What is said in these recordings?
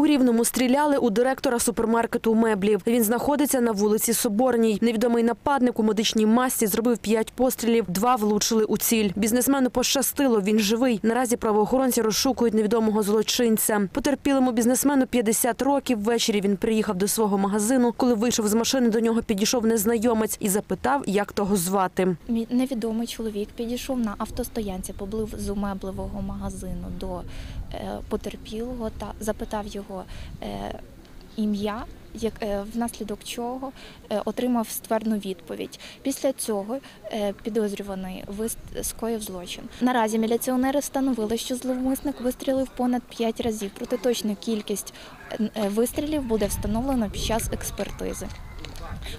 У Рівному стріляли у директора супермаркету меблів. Він знаходиться на вулиці Соборній. Невідомий нападник у медичній масці зробив п'ять пострілів, два влучили у ціль. Бізнесмену пощастило, він живий. Наразі правоохоронці розшукують невідомого злочинця. Потерпілому бізнесмену 50 років. Ввечері він приїхав до свого магазину. Коли вийшов з машини, до нього підійшов незнайомець і запитав, як того звати. Невідомий чоловік підійшов на автостоянці поблизу меблевого магазину до е, потерпілого та запитав його е, ім'я, як, е, внаслідок чого е, отримав ствердну відповідь. Після цього підозрюваний скоїв злочин. Наразі міліціонери встановили, що зловмисник вистрілив понад 5 разів. Проте точну кількість вистрілів буде встановлено під час експертизи.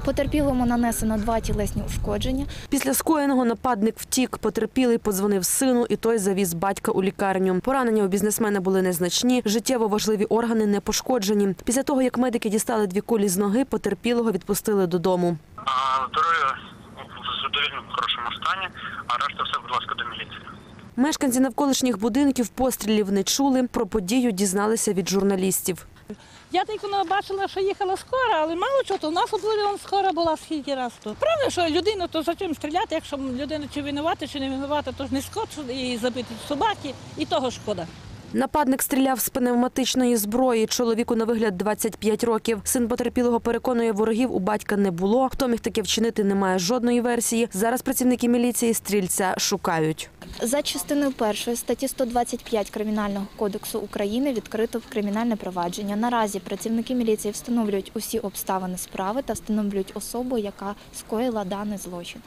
Потерпілому нанесено два тілесні ушкодження. Після скоєного нападник втік. Потерпілий подзвонив сину, і той завіз батька у лікарню. Поранення у бізнесмена були незначні, життєво важливі органи не пошкоджені. Після того, як медики дістали дві кулі з ноги, потерпілого відпустили додому. А здоров'я в задовільному хорошому стані, а решта все, будь ласка, до міліції. Мешканці навколишніх будинків пострілів не чули. Про подію дізналися від журналістів. Я тільки бачила, що їхала скора, але мало чого, то в нас у скора була скільки раз тут. Правда, що людину, то за чим стріляти, якщо людина чи винувата, чи не винувата, то ж не скочу і забити собаки, і того шкода. Нападник стріляв з пневматичної зброї. Чоловіку на вигляд 25 років. Син потерпілого переконує, ворогів у батька не було. Хто міг таке вчинити, немає жодної версії. Зараз працівники міліції стрільця шукають. За частиною першої статті 125 Кримінального кодексу України відкрито кримінальне провадження. Наразі працівники міліції встановлюють усі обставини справи та встановлюють особу, яка скоїла даний злочин.